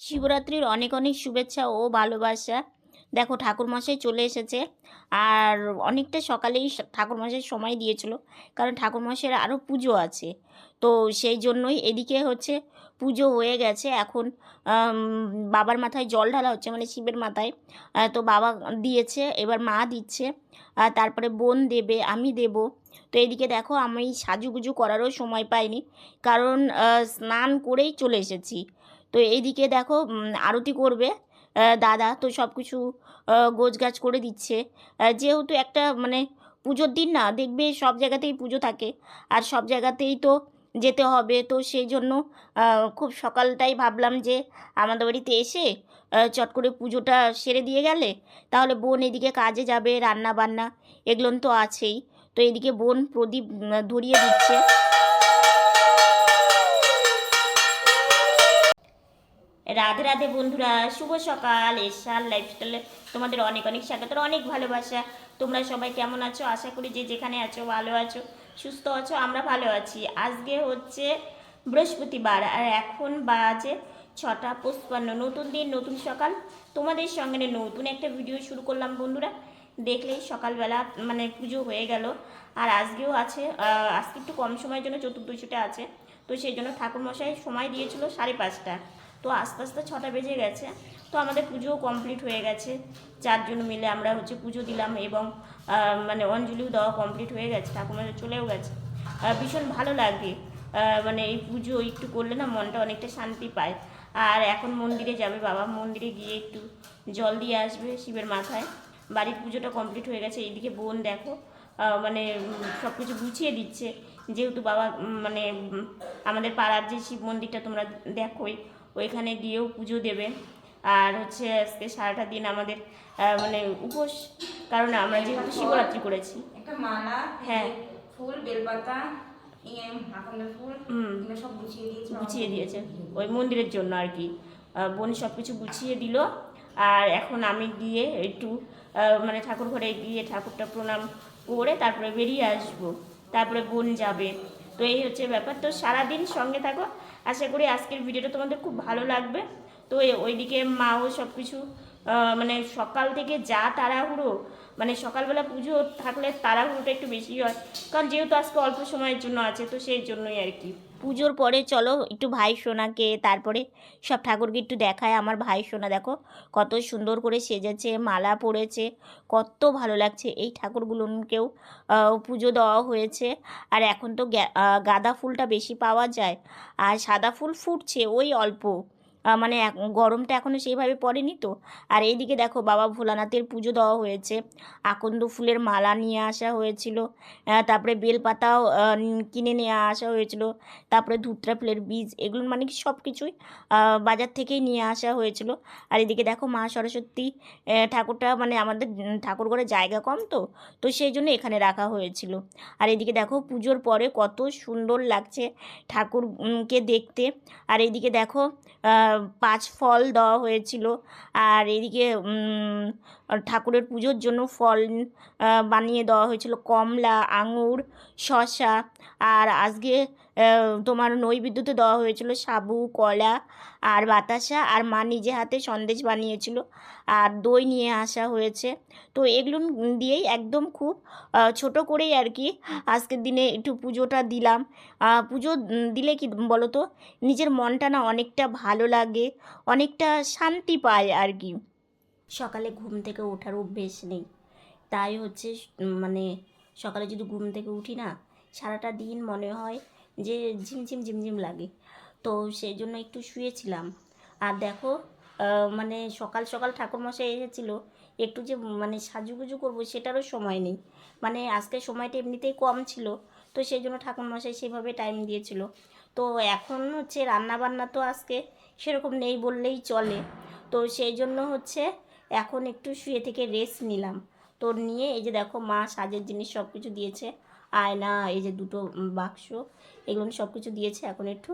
শিবরাত্রির অনেক অনেক শুভেচ্ছা ও ভালোবাসা। দেখো, ঠাকুরমশাই চলে এসেছে। আর অনেকটা সকালেই ঠাকুরমশাই সময় দিয়েছিল। কারণ ঠাকুরমশাইয়ের আরও পুজো আছে। তো সেই জন্যই এদিকে হচ্ছে পুজো হয়ে গেছে। এখন বাবার মাথায় জল ঢালা হচ্ছে মানে শিবের মাথায়। তো বাবা দিয়েছে, এবার মা দিচ্ছে। তারপরে বোন দেবে, আমি দেব। তো এদিকে দেখো, আমি সাজুগুজু করারও সময় পাইনি। কারণ স্নান করেই চলে এসেছি। তো এইদিকে দেখো আরতি করবে। দাদা তো সব কিছু গোছ গাছ করে দিচ্ছে। যেহেতু একটা মানে পুজোর দিন না, দেখবে সব জায়গাতেই পুজো থাকে। আর সব জায়গাতেই তো যেতে হবে। তো সেই জন্য খুব সকালটাই ভাবলাম যে আমাদের বাড়িতে এসে চট করে পুজোটা সেরে দিয়ে গেলে, তাহলে বোন এদিকে কাজে যাবে রান্না বান্না এগুলো তো আছেই। তো এদিকে বোন প্রদীপ ধরিয়ে দিচ্ছে। রাধে রাধে বন্ধুরা, শুভ সকাল এসার লাইফস্টাইলে তোমাদের অনেক অনেক স্বাগত, অনেক ভালোবাসা। তোমরা সবাই কেমন আছো? আশা করি যে যেখানে আছো, ভালো আছো, সুস্থ আছো, আমরা ভালো আছি। আজকে হচ্ছে বৃহস্পতিবার, আর এখন বাজে ছটা পঁচপান্ন। নতুন দিন, নতুন সকাল। তোমাদের সঙ্গে নতুন একটা ভিডিও শুরু করলাম বন্ধুরা। দেখলেই সকালবেলা মানে পুজো হয়ে গেল। আর আজকেও আছে আজকে একটু কম সময়ের জন্য চতুর্দশীটা আছে। তো সেই জন্য ঠাকুরমশাই সময় দিয়েছিল সাড়ে পাঁচটা। তো আস্তে আস্তে ছটা বেজে গেছে। তো আমাদের পুজোও কমপ্লিট হয়ে গেছে। চারজন মিলে আমরা হচ্ছে পুজো দিলাম এবং মানে অঞ্জলিও দেওয়া কমপ্লিট হয়ে গেছে, ঠাকুমারা চলেও গেছে। ভীষণ ভালো লাগে। মানে এই পুজো একটু করলে না মনটা অনেকটা শান্তি পায়। আর এখন মন্দিরে যাবে বাবা, মন্দিরে গিয়ে একটু জল দিয়ে আসবে শিবের মাথায়। বাড়ির পুজোটা কমপ্লিট হয়ে গেছে, এইদিকে বোন দেখো মানে সব কিছু গুছিয়ে দিচ্ছে। যেহেতু বাবা মানে আমাদের পাড়ার যে শিব মন্দিরটা তোমরা দেখোই ওইখানে গিয়েও পুজো দেবে। আর হচ্ছে আজকে সারাটা দিন আমাদের মানে উপোস কারণ আমরা যেহেতু শিবরাত্রি করেছি। একটা মালা হ্যাঁ। ফুল বেলপাতা গুছিয়ে দিয়েছে। ওই মন্দিরের জন্য আর কি। বোন সব কিছু গুছিয়ে দিল। আর এখন আমি গিয়ে একটু মানে ঠাকুর ঘরে গিয়ে ঠাকুরটা প্রণাম করে তারপরে বেরিয়ে আসব। তারপরে বোন যাবে। তো এই হচ্ছে ব্যাপার। তো সারাদিন সঙ্গে থাকো। আশা করি আজকের ভিডিওটা তোমাদের খুব ভালো লাগবে। তো ওইদিকে মাও সব কিছু মানে সকাল থেকে যা তাড়াহুড়ো মানে সকালবেলা পুজো থাকলে তাড়াহুড়োটা একটু বেশি হয়। কারণ যেহেতু আজকে অল্প সময়ের জন্য আছে, তো সেই জন্যই আর কি। পুজোর পরে চলো একটু ভাই সোনাকে, তারপরে সব ঠাকুরকে একটু দেখায় আমার ভাই সোনা। দেখো কত সুন্দর করে সেজেছে, মালা পরেছে, কত ভালো লাগছে। এই ঠাকুরগুলোকেও পুজো দেওয়া হয়েছে। আর এখন তো গাঁদা ফুলটা বেশি পাওয়া যায়। আর সাদা ফুল ফুটছে, ওই অল্প। মানে গরমটা এখনও সেইভাবে পড়েনি তো। আর এইদিকে দেখো বাবা ভোলানাথের পুজো দেওয়া হয়েছে। আকন্দ ফুলের মালা নিয়ে আসা হয়েছিল। তারপরে বেলপাতাও কিনে নিয়ে আসা হয়েছিল। তারপরে ধুত্রা ফুলের বীজ, এগুলো মানে কি সব কিছুই বাজার থেকেই নিয়ে আসা হয়েছিল। আর এদিকে দেখো মা সরস্বতী ঠাকুরটা মানে আমাদের ঠাকুর ঘরে জায়গা কম তো তো সেই জন্য এখানে রাখা হয়েছিল। আর এদিকে দেখো পুজোর পরে কত সুন্দর লাগছে ঠাকুরকে দেখতে। আর এদিকে দেখো পাঁচ ফল দেওয়া হয়েছিল। আর এদিকে ঠাকুরের পুজোর জন্য ফল বানিয়ে দেওয়া হয়েছিল। কমলা, আঙুর, শসা আর আজকে তোমার নৈবেদ্যতে দেওয়া হয়েছিল সাবু, কলা আর বাতাসা আর মা নিজে হাতে সন্দেশ বানিয়েছিল আর দই নিয়ে আসা হয়েছে। তো এগুলো দিয়েই একদম খুব ছোট করেই আর কি আজকের দিনে একটু পুজোটা দিলাম। পুজো দিলে কি বলো তো নিজের মনটা না অনেকটা ভালো লাগে, অনেকটা শান্তি পায় আর কি। সকালে ঘুম থেকে ওঠার অভ্যেস নেই। তাই হচ্ছে মানে সকালে যদি ঘুম থেকে উঠি না, সারাটা দিন মনে হয় যে ঝিমঝিম ঝিমঝিম লাগে। তো সেই জন্য একটু শুয়েছিলাম। আর দেখো মানে সকাল সকাল ঠাকুরমশাই এসেছিল, একটু যে মানে সাজুগুজু করব সেটারও সময় নেই। মানে আজকে সময়টা এমনিতেই কম ছিল, তো সেই জন্য ঠাকুরমশাই সেভাবে টাইম দিয়েছিল। তো এখন হচ্ছে রান্না বান্না তো আজকে সেরকম নেই বললেই চলে। তো সেই জন্য হচ্ছে এখন একটু শুয়ে থেকে রেস্ট নিলাম। তো নিয়ে এই যে দেখো মা সাজের জিনিস সব কিছু দিয়েছে, আয়না, এই যে দুটো বাক্স, এগুলো সব কিছু দিয়েছে। এখন একটু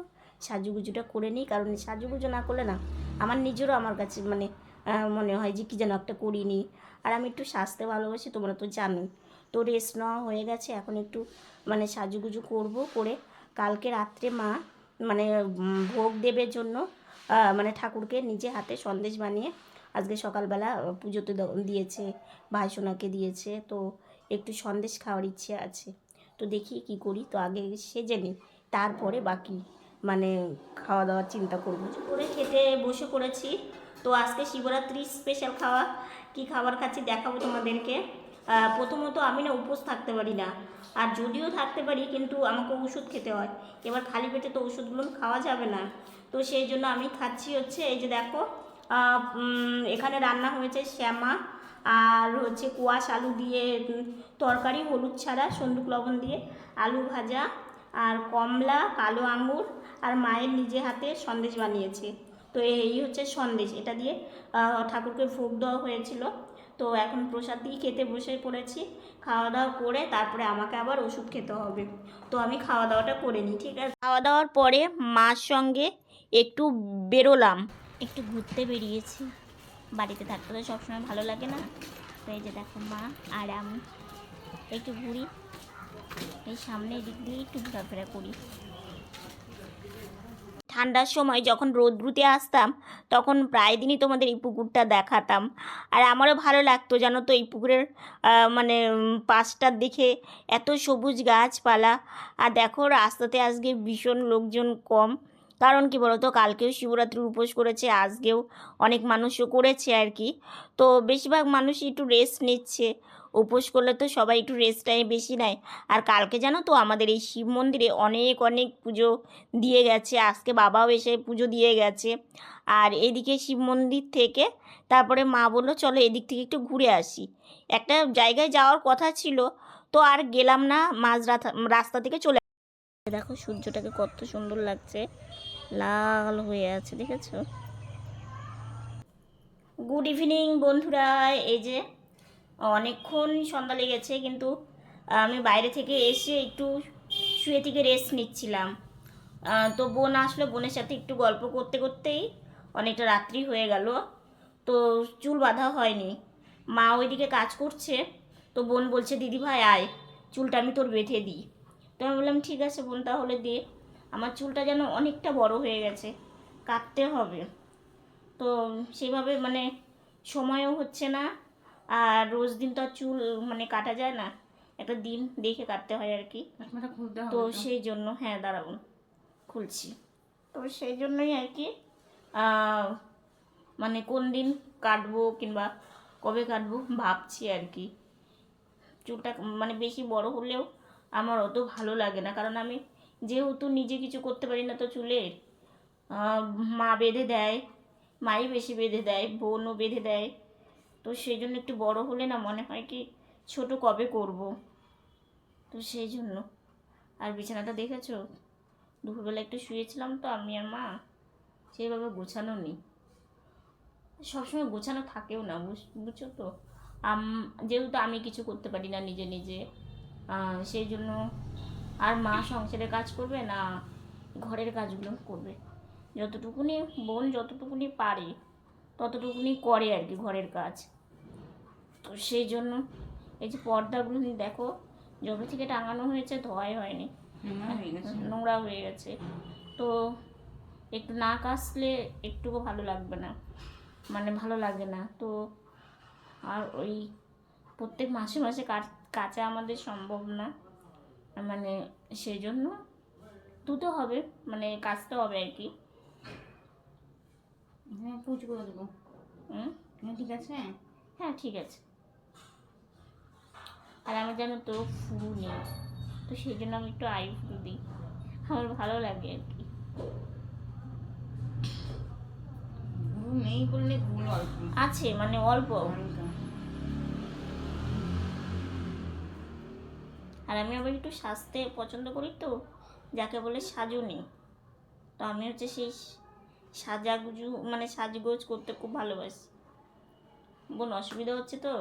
সাজুগুজুটা করে নিই, কারণ সাজুগুজু না করলে না আমার নিজেরও আমার কাছে মানে মনে হয় যে কী যেন একটা করিনি। আর আমি একটু সাজতে ভালোবাসি, তোমরা তো জানোই। তো রেস্ট নেওয়া হয়ে গেছে, এখন একটু মানে সাজুগুজু করব করে কালকে রাত্রে মা মানে ভোগ দেবের জন্য মানে ঠাকুরকে নিজে হাতে সন্দেশ বানিয়ে আজকে সকালবেলা পুজোতে দিয়েছে ভাইসোনাকে দিয়েছে, তো একটু সন্দেশ খাওয়ার ইচ্ছে আছে। তো দেখি কি করি, তো আগে সেজে নিই তারপরে বাকি মানে খাওয়া দাওয়ার চিন্তা করব। করে খেতে বসে পড়েছি, তো আজকে শিবরাত্রি স্পেশাল খাওয়া, কি খাবার খাচ্ছি দেখাবো তোমাদেরকে। প্রথমত আমি না উপোস থাকতে পারি না, আর যদিও থাকতে পারি, কিন্তু আমাকে ওষুধ খেতে হয়। এবার খালি পেটে তো ওষুধগুলো খাওয়া যাবে না, তো সেই জন্য আমি খাচ্ছি হচ্ছে, এই যে দেখো এখানে রান্না হয়েছে শ্যামা আর হচ্ছে কুয়াশ আলু দিয়ে তরকারি হলুদ ছাড়া, সন্দুক লবণ দিয়ে, আলু ভাজা আর কমলা, কালো আঙুর আর মায়ের নিজে হাতে সন্দেশ বানিয়েছে। তো এই হচ্ছে সন্দেশ, এটা দিয়ে ঠাকুরকে ভোগ দেওয়া হয়েছিল। তো এখন প্রসাদ দিয়ে খেতে বসে পড়েছি, খাওয়া দাওয়া করে তারপরে আমাকে আবার ওষুধ খেতে হবে। তো আমি খাওয়া দাওয়াটা করে নিই, ঠিক আছে? খাওয়া দাওয়ার পরে মার সঙ্গে একটু বেরোলাম। একটু ঘুরতে বেরিয়েছি। বাড়িতে থাকতে তো সবসময় ভালো লাগে না। তো এই যে দেখো মা আর আমি একটু ঘুরি। এই সামনের দিক দিয়ে একটু ঘোরাফেরা করি। ঠান্ডার সময় যখন রোদ্রুতে আসতাম, তখন প্রায় দিনই তোমাদের এই পুকুরটা দেখাতাম। আর আমারও ভালো লাগতো জানো তো এই পুকুরের মানে পাশটার দিকে এত সবুজ গাছপালা। আর দেখো রাস্তাতে আজকে ভীষণ লোকজন কম। কারণ কি বলতো? কালকেও শিবরাত্রির উপোস করেছে, আজকেও অনেক মানুষও করেছে আর কি। তো বেশিরভাগ মানুষই একটু রেস্ট নিচ্ছে। উপোস করলে তো সবাই একটু রেস্টটাই বেশি নেয়। আর কালকে জানো তো আমাদের এই শিব মন্দিরে অনেক অনেক পুজো দিয়ে গেছে। আজকে বাবাও এসে পুজো দিয়ে গেছে। আর এদিকে শিব মন্দির থেকে তারপরে মা বলল, চলো এদিক থেকে একটু ঘুরে আসি। একটা জায়গায় যাওয়ার কথা ছিল, তো আর গেলাম না মাঝ রাস্তা থেকে চলে দেখো সূর্যটাকে কত সুন্দর লাগছে। লাল হয়ে আছে, দেখেছ? গুড ইভিনিং বন্ধুরা। এই যে, অনেকক্ষণ সন্ধ্যা লেগেছে, কিন্তু আমি বাইরে থেকে এসে একটু শুয়ে থেকে রেস্ট নিচ্ছিলাম। তো বোন আসলো, বোনের সাথে একটু গল্প করতে করতেই অনেকটা রাত্রি হয়ে গেল। তো চুল বাঁধা হয়নি। মা ওইদিকে কাজ করছে, তো বোন বলছে, দিদি ভাই, আয়, চুলটা আমি তোর বেঁধে দিই। তো আমি বললাম, ঠিক আছে বোন, তাহলে দে। আমার চুলটা যেন অনেকটা বড় হয়ে গেছে কাটতে হবে। তো সেভাবে মানে সময়ও হচ্ছে না আর রোজ দিন তো আর চুল মানে কাটা যায় না একটা দিন দেখে কাটতে হয় আর কি। তো তো। সেই জন্য হ্যাঁ দাঁড়াবো খুলছি। তো সেই জন্যই আর কি মানে কোন দিন কাটবো কিংবা কবে কাটবো ভাবছি আর কি। চুলটা মানে বেশি বড় হলেও আমার অত ভালো লাগে না কারণ আমি যেহেতু নিজে কিছু করতে পারি না তো চুলের মা বেঁধে দেয়, মাই বেশি বেঁধে দেয়, বোনও বেঁধে দেয়। তো সেই জন্য একটু বড় হলে না মনে হয় কি ছোট কবে করব? তো সেই জন্য। আর বিছানাটা দেখেছ? দুপুরবেলা একটু শুয়েছিলাম তো আমি আর মা, সেইভাবে গোছানো নেই। সবসময় গোছানো থাকেও না, বুঝ- তো? যেহেতু আমি কিছু করতে পারি না নিজে নিজে সেই জন্য আর মা সংসারের কাজ করবে না ঘরের কাজগুলো করবে। যতটুকুনি বোন যতটুকুনি পারে ততটুকুনি করে আর কি ঘরের কাজ। তো সেই জন্য এই যে পর্দাগুলো দেখো যবে থেকে টাঙানো হয়েছে ধোয়াই হয়নি। নোংরা হয়ে গেছে। হয়ে তো একটু না কাচলে একটুকু ভালো লাগবে না মানে ভালো লাগে না। তো আর ওই প্রত্যেক মাসে মাসে কাচ- কাচা আমাদের সম্ভব না। মানে সেই জন্য ধুতে হবে মানে কাচতে হবে আর কি। হ্যাঁ পুজ করে দেবো। হুম? হ্যাঁ ঠিক আছে? হ্যাঁ ঠিক আছে। আর আমি জানো তো ফুল নেই তো সেই জন্য আমি একটু আই ফুল দিই। আমার ভালো লাগে আর কি। নেই বললে আছে মানে অল্প। আর আমি আবার একটু সাজতে পছন্দ করি তো যাকে বলে সাজুনি। তো আমি হচ্ছে সেই সাজাগুজু মানে সাজগোজ করতে খুব ভালোবাসি। বোন অসুবিধা হচ্ছে তো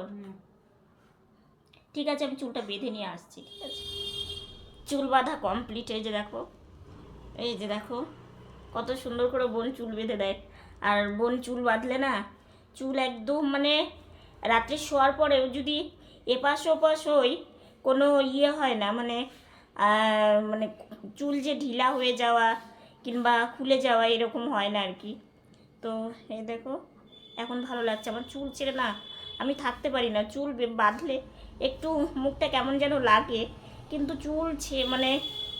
ঠিক আছে আমি চুলটা বেঁধে নিয়ে আসছি ঠিক আছে? চুল বাঁধা কমপ্লিট এই যে দেখো এই যে দেখো কত সুন্দর করে বোন চুল বেঁধে দেয়। আর বোন চুল বাঁধলে না চুল একদম মানে রাত্রে শোয়ার পরেও যদি এপাশ ওপাশ হই কোনো ইয়ে হয় না মানে মানে চুল যে ঢিলা হয়ে যাওয়া কিংবা খুলে যাওয়া এরকম হয় না আর কি তো এই দেখো, এখন ভালো লাগছে। আমার চুল ছেড়ে না, আমি থাকতে পারি না। চুল বাঁধলে একটু মুখটা কেমন যেন লাগে, কিন্তু চুল ছে মানে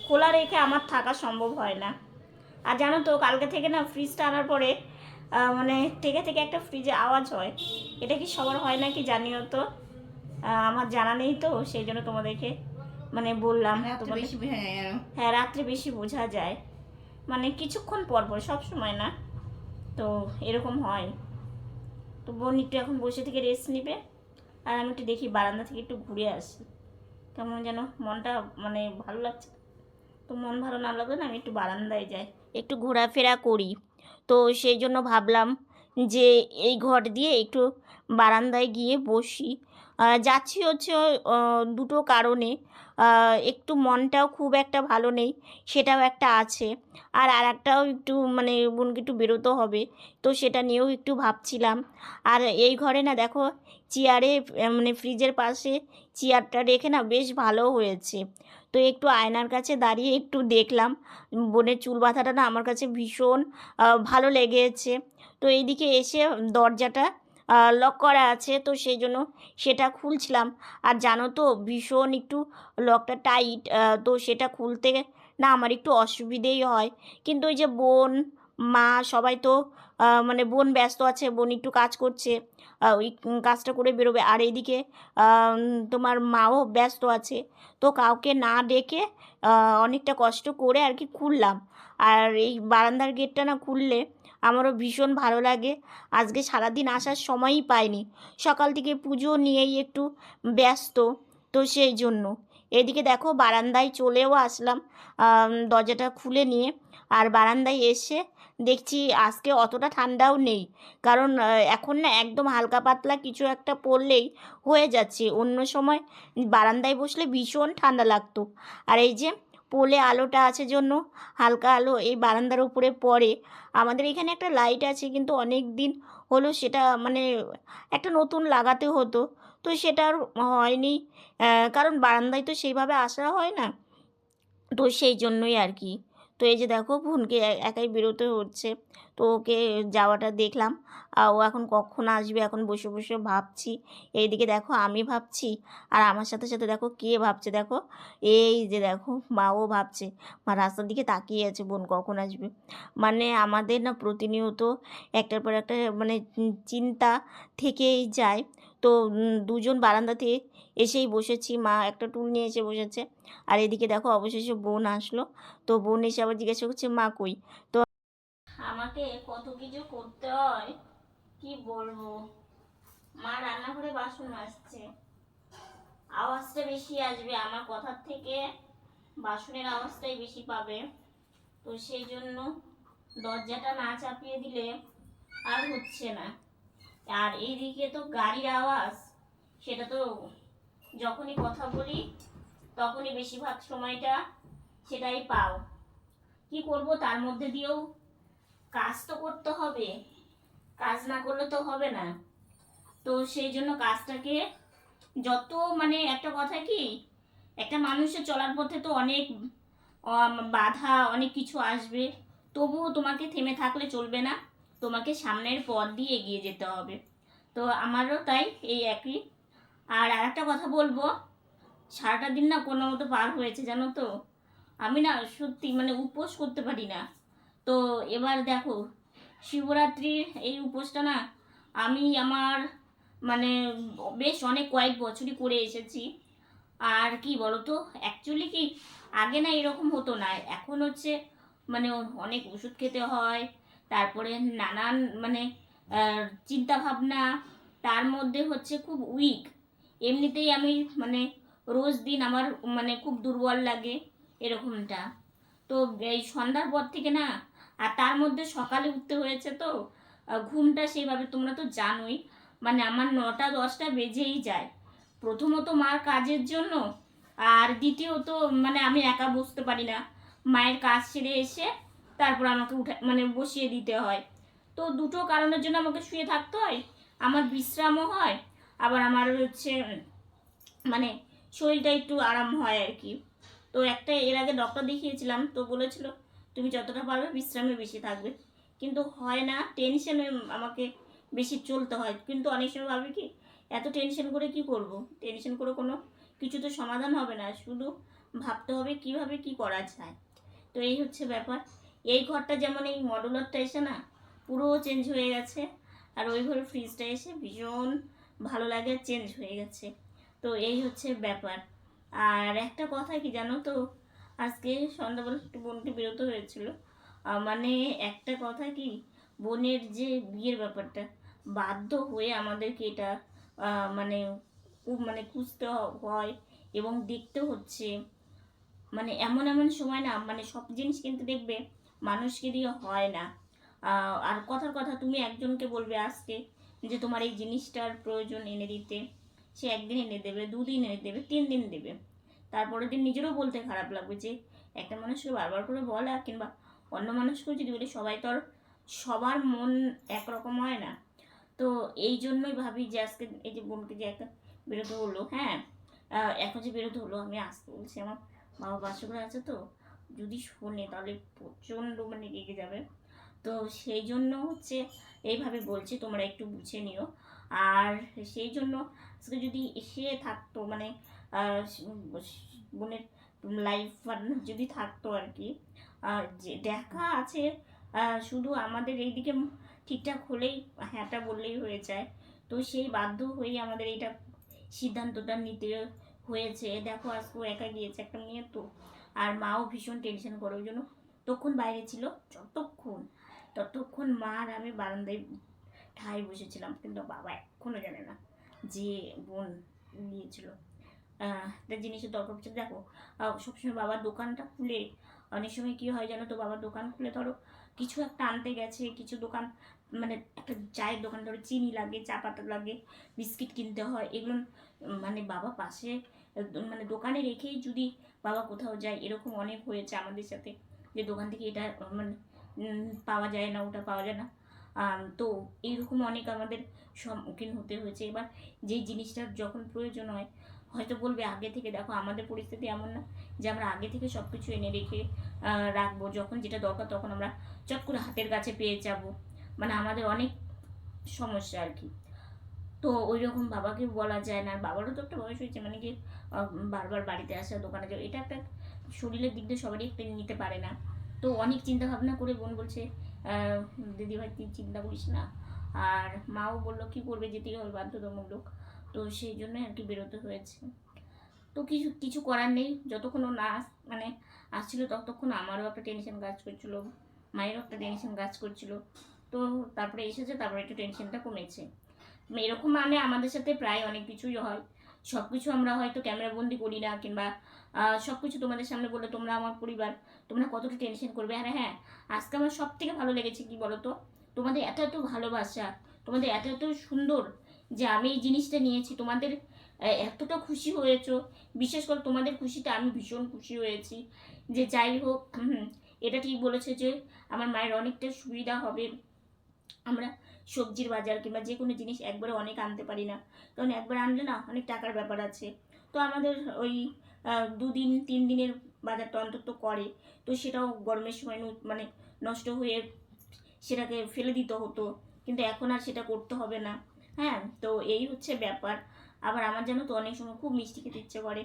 খোলা রেখে আমার থাকা সম্ভব হয় না। আর জানো তো, কালকে থেকে না ফ্রিজটা আনার পরে মানে থেকে থেকে একটা ফ্রিজে আওয়াজ হয়। এটা কি সবার হয় না কি জানিও তো? আমার জানা নেই তো সেই জন্য তোমাদেরকে মানে বললাম হ্যাঁ রাত্রে বেশি বোঝা যায়। মানে কিছুক্ষণ পর পর সব সময় না। তো এরকম হয়। তো বোন একটু এখন বসে থেকে রেস্ট নিবে। আর আমি একটু দেখি বারান্দা থেকে একটু ঘুরে আসি। কেমন যেন মনটা মানে ভালো লাগছে। তো মন ভালো না লাগলে না আমি একটু বারান্দায় যাই। একটু ঘোরাফেরা করি। তো সেই জন্য ভাবলাম যে এই ঘর দিয়ে একটু বারান্দায় গিয়ে বসি। যাচ্ছি হচ্ছে দুটো কারণে। একটু মনটাও খুব একটা ভালো নেই, সেটাও একটা আছে। আর আর একটাও একটু মানে বোনকে একটু বেরোতে হবে, তো সেটা নিয়েও একটু ভাবছিলাম। আর এই ঘরে না দেখো, চেয়ারে মানে ফ্রিজের পাশে চেয়ারটা রেখে না বেশ ভালো হয়েছে। তো একটু আয়নার কাছে দাঁড়িয়ে একটু দেখলাম, বোনের চুল বাঁধাটা না আমার কাছে ভীষণ ভালো লেগেছে। তো এইদিকে এসে দরজাটা লক করা আছে। তো সেই জন্য সেটা খুলছিলাম। আর জানো তো, ভীষণ একটু লকটা টাইট তো সেটা খুলতে না আমার একটু অসুবিধেই হয়। কিন্তু ওই যে বোন, মা সবাই তো মানে বোন ব্যস্ত আছে, বোন একটু কাজ করছে ওই কাজটা করে বেরোবে। আর এইদিকে তোমার মাও ব্যস্ত আছে। তো কাউকে না ডেকে অনেকটা কষ্ট করে আর কি খুললাম। আর এই বারান্দার গেটটা না খুললে আমারও ভীষণ ভালো লাগে। আজকে সারাদিন আসার সময়ই পাইনি। সকাল থেকে পুজো নিয়েই একটু ব্যস্ত, তো সেই জন্য। এদিকে দেখো বারান্দায় চলেও আসলাম দরজাটা খুলে নিয়ে। আর বারান্দায় এসে দেখছি আজকে অতটা ঠান্ডাও নেই। কারণ এখন না একদম হালকা পাতলা কিছু একটা পরলেই হয়ে যাচ্ছে। অন্য সময় বারান্দায় বসলে ভীষণ ঠান্ডা লাগতো। আর এই যে পোলে আলোটা আছে জন্য, হালকা আলো এই বারান্দার উপরে পড়ে। আমাদের এখানে একটা লাইট আছে, কিন্তু অনেক দিন হলো সেটা মানে একটা নতুন লাগাতে হতো। তো সেটা আর হয়নি কারণ বারান্দায় তো সেইভাবে আসা হয় না। তো সেই জন্যই আর কি। তো এই যে দেখো বোনকে একাই বেরোতে হচ্ছে। তো ওকে যাওয়াটা দেখলাম। ও এখন কখন আসবে? এখন বসে বসে ভাবছি। এইদিকে দেখো আমি ভাবছি আর আমার সাথে সাথে দেখো কে ভাবছে দেখো? এই যে দেখো মাও ভাবছে। মা রাস্তার দিকে তাকিয়ে আছে, বোন কখন আসবে? মানে আমাদের না প্রতিনিয়ত একটার পর একটা মানে চিন্তা থেকেই যায়। তো দুজন বারান্দাতে এসেই বসেছি। মা একটা টুল নিয়ে এসে বসেছে। আর এদিকে দেখো অবশেষে বোন আসলো। তো বোন এসে আবার জিজ্ঞাসা করছে, মা কই? তো আমাকে কত কিছু করতে হয়, কি বলব? মা রান্নাঘরে বাসন মাজছে। আওয়াজটা বেশি আসবে, আমার কথার থেকে বাসনের আওয়াজটাই বেশি পাবে। তো সেই জন্য দরজাটা না চাপিয়ে দিলে আর হচ্ছে না। আর এইদিকে তো গাড়ির আওয়াজ, সেটা তো যখনই কথা বলি, তখনই বেশিরভাগ সময়টা সেটাই পাও। কি করব তার মধ্যে দিয়েও কাজ তো করতে হবে, কাজ না করলে তো হবে না। তো সেই জন্য কাজটাকে যত মানে একটা কথা কি, একটা মানুষের চলার পথে তো অনেক বাধা, অনেক কিছু আসবে, তবুও তোমাকে থেমে থাকলে চলবে না। তোমাকে সামনের পথ দিয়ে এগিয়ে যেতে হবে। তো আমারও তাই এই একই। আর আরেকটা কথা বলব, সারাটা দিন না কোনো মতো পার হয়েছে, জানো তো? আমি না সত্যি মানে উপোস করতে পারি না। তো এবার দেখো, শিবরাত্রির এই উপোসটা না আমি আমার মানে বেশ অনেক কয়েক বছরই করে এসেছি। আর কি বলো তো অ্যাকচুয়ালি কি আগে না এরকম হতো না, এখন হচ্ছে মানে অনেক ওষুধ খেতে হয় তারপরে নানান মানে চিন্তা ভাবনা তার মধ্যে হচ্ছে খুব উইক এমনিতেই আমি মানে রোজ দিন আমার মানে খুব দুর্বল লাগে এরকমটা। তো এই সন্ধ্যার পর থেকে না, আর তার মধ্যে সকালে উঠতে হয়েছে তো ঘুমটা সেইভাবে তোমরা তো জানোই মানে আমার নটা দশটা বেজেই যায়। প্রথমত মার কাজের জন্য, আর দ্বিতীয়ত মানে আমি একা বসতে পারি না। মায়ের কাজ সেরে এসে তারপর আমাকে উঠে মানে বসিয়ে দিতে হয়। তো দুটো কারণের জন্য আমাকে শুয়ে থাকতে হয়। আমার বিশ্রামও হয়, আবার আমার হচ্ছে মানে শরীরটা একটু আরাম হয় আর কি। তো একটা এর আগে ডক্টর দেখিয়েছিলাম, তো বলেছিল, তুমি যতটা পারবে বিশ্রামে বেশি থাকবে। কিন্তু হয় না টেনশনে আমাকে বেশি চলতে হয়। কিন্তু অনেক সময় ভাবি কি, এত টেনশন করে কি করব? টেনশন করে কোনো কিছু তো সমাধান হবে না। শুধু ভাবতে হবে কীভাবে কি করা যায়। তো এই হচ্ছে ব্যাপার। এই ঘরটা যেমন এই মডুলারটা এসে না পুরো চেঞ্জ হয়ে গেছে। আর ওই ঘরে ফ্রিজটা এসে ভীষণ ভালো লাগে চেঞ্জ হয়ে গেছে। তো এই হচ্ছে ব্যাপার। আর একটা কথা কি জানো তো? আজকে সন্ধ্যাবেলা একটু বোনকে বেরোতে হয়েছিল। মানে একটা কথা কি? বোনের যে বিয়ের ব্যাপারটা, বাধ্য হয়ে আমাদেরকে এটা মানে মানে খুঁজতে হয় এবং দেখতে হচ্ছে। মানে এমন এমন সময় না মানে সব জিনিস কিন্তু দেখবে মানুষকে দিয়ে হয় না। আর কথার কথা তুমি একজনকে বলবে আজকে যে তোমার এই জিনিসটার প্রয়োজন এনে দিতে। সে একদিন এনে দেবে, দুদিন এনে দেবে, তিন দিন দেবে। তারপরের দিন নিজেরও বলতে খারাপ লাগবে যে একটা মানুষকে বারবার করে বলা কিংবা অন্য মানুষকেও যদি বলি, সবাই তো আর সবার মন একরকম হয় না। তো এই জন্যই ভাবি যে আজকে এই যে বোনকে যে একটা বেরোতে হলো হ্যাঁ? এখন যে বেরোতে হলো, আমি আসতে বলছি আমার বাবা বাসগুলো আছে তো যদি শোনে, তাহলে প্রচণ্ড মানে রেগে যাবে। তো সেই জন্য হচ্ছে এইভাবে বলছি, তোমরা একটু বুঝে নিও। আর সেই জন্য আজকে যদি এসে থাকতো মানে বোনের লাইফ পার্টনার যদি থাকতো আর কি যে দেখা আছে শুধু আমাদের এইদিকে ঠিকঠাক হলেই, হ্যাঁটা বললেই হয়ে যায়। তো সেই বাধ্য হয়েই আমাদের এইটা সিদ্ধান্তটা নিতে হয়েছে। দেখো, আজকে একা গিয়েছে, একটা মেয়ে তো। আর মাও ভীষণ টেনশন করে, ওই জন্য তখন বাইরে ছিল, যতক্ষণ, ততক্ষণ মা আর আমি বারান্দায় ঠাই বসেছিলাম, কিন্তু বাবা এখনও জানে না যে বোন নিয়েছিল। একটা জিনিসের দরকার হচ্ছে দেখো সবসময় বাবার দোকানটা খুলে, অনেক সময় কী হয় জানো তো, বাবার দোকান খুলে ধরো, কিছু একটা আনতে গেছে, কিছু দোকান মানে একটা চায়ের দোকান ধরো, চিনি লাগে, চা পাতা লাগে, বিস্কিট কিনতে হয়, এগুলো মানে বাবা পাশে মানে দোকানে রেখেই যদি বাবা কোথাও যায়, এরকম অনেক হয়েছে আমাদের সাথে, যে দোকান থেকে এটা মানে পাওয়া যায় না, ওটা পাওয়া যায় না। তো এইরকম অনেক আমাদের সম্মুখীন হতে হয়েছে। এবার যেই জিনিসটার যখন প্রয়োজন হয়, হয়তো বলবে আগে থেকে, দেখো আমাদের পরিস্থিতি এমন না যে আমরা আগে থেকে সব কিছু এনে রেখে রাখব। যখন যেটা দরকার তখন আমরা চট করে হাতের কাছে পেয়ে যাব। মানে আমাদের অনেক সমস্যা আর কি। তো ওই রকম বাবাকে বলা যায় না। বাবারও তো একটা বয়স হয়েছে মানে কি বারবার বাড়িতে আসা, দোকানে যাওয়া, এটা একটা শরীরের দিক দিয়ে সবারই একটা নিতে পারে না। তো অনেক চিন্তা ভাবনা করে বোন বলছে দিদিভাই, তুই চিন্তা করিস না। আর মাও বলল, কি করবে, যেতেই হবে, বাধ্যতামূলক। তো সেই জন্যই আর কি বেরোতে হয়েছে। তো কিছু কিছু করার নেই, যতক্ষণ না মানে আসছিল, ততক্ষণ আমারও একটা টেনশন কাজ করছিল, মায়েরও একটা টেনশন কাজ করছিল। তো তারপরে এসেছে, তারপরে একটু টেনশনটা কমেছে। এরকম মানে আমাদের সাথে প্রায় অনেক কিছুই হয়। সব কিছু আমরা হয়তো ক্যামেরা বন্দি করি না, কিংবা সব কিছু তোমাদের সামনে বলে তোমরা আমার পরিবার, তোমরা কতটা টেনশন করবে? আর হ্যাঁ আজকে আমার সব থেকে ভালো লেগেছে কি বলো তো তোমাদের এত এত ভালোবাসা, তোমাদের এত এত সুন্দর যে আমি এই জিনিসটা নিয়েছি, তোমাদের এতটা খুশি হয়েছো। বিশেষ করে তোমাদের খুশিতে আমি ভীষণ খুশি হয়েছি। যে যাই হোক এটা ঠিক বলেছে যে আমার মায়ের অনেকটা সুবিধা হবে। আমরা সবজির বাজার কিংবা যে কোনো জিনিস একবারে অনেক আনতে পারি না। কারণ একবার আনলে না অনেক টাকার ব্যাপার আছে। তো আমাদের ওই দুদিন, তিন দিনের বাজারটা অন্তত করে। তো সেটাও গরমের সময় মানে নষ্ট হয়ে সেটাকে ফেলে দিতে হতো। কিন্তু এখন আর সেটা করতে হবে না। হ্যাঁ তো এই হচ্ছে ব্যাপার। আবার আমার জানো তো অনেক সময় খুব মিষ্টি খেতে ইচ্ছে করে।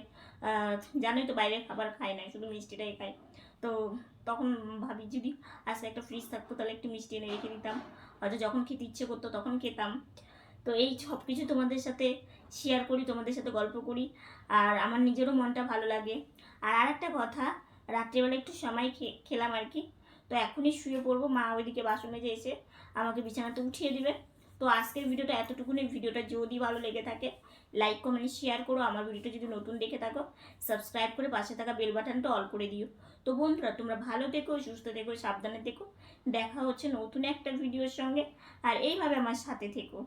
জানোই তো বাইরের খাবার খাই না, শুধু মিষ্টিটাই খাই তো তখন ভাবি, যদি আজকে একটা ফ্রিজ থাকতো, তাহলে একটু মিষ্টি এনে রেখে দিতাম। হয়তো যখন খেতে ইচ্ছে করতো, তখন খেতাম। তো এই সব কিছু তোমাদের সাথে শেয়ার করি, তোমাদের সাথে গল্প করি, আর আমার নিজেরও মনটা ভালো লাগে। আর আর একটা কথা, রাত্রিবেলা একটু সময় খেলাম আর কি। তো এখনই শুয়ে পড়ব, মা ওইদিকে বাসনে যে এসে আমাকে বিছানাতে উঠিয়ে দিবে। তো আজকের ভিডিওটা এতটুকুনি। ভিডিওটা যদি ভালো লেগে থাকে লাইক কমেন্ট শেয়ার করো। আমার ভিডিওটা যদি নতুন দেখে থাকো সাবস্ক্রাইব করে পাশে থাকা বেল বাটনটা অল করে দিও। তো বন্ধুরা, তোমরা ভালো থেকো, সুস্থ থেকো, সাবধানে থেকো। দেখা হচ্ছে নতুন একটা ভিডিওর সঙ্গে। আর এইভাবে আমার সাথে থেকো।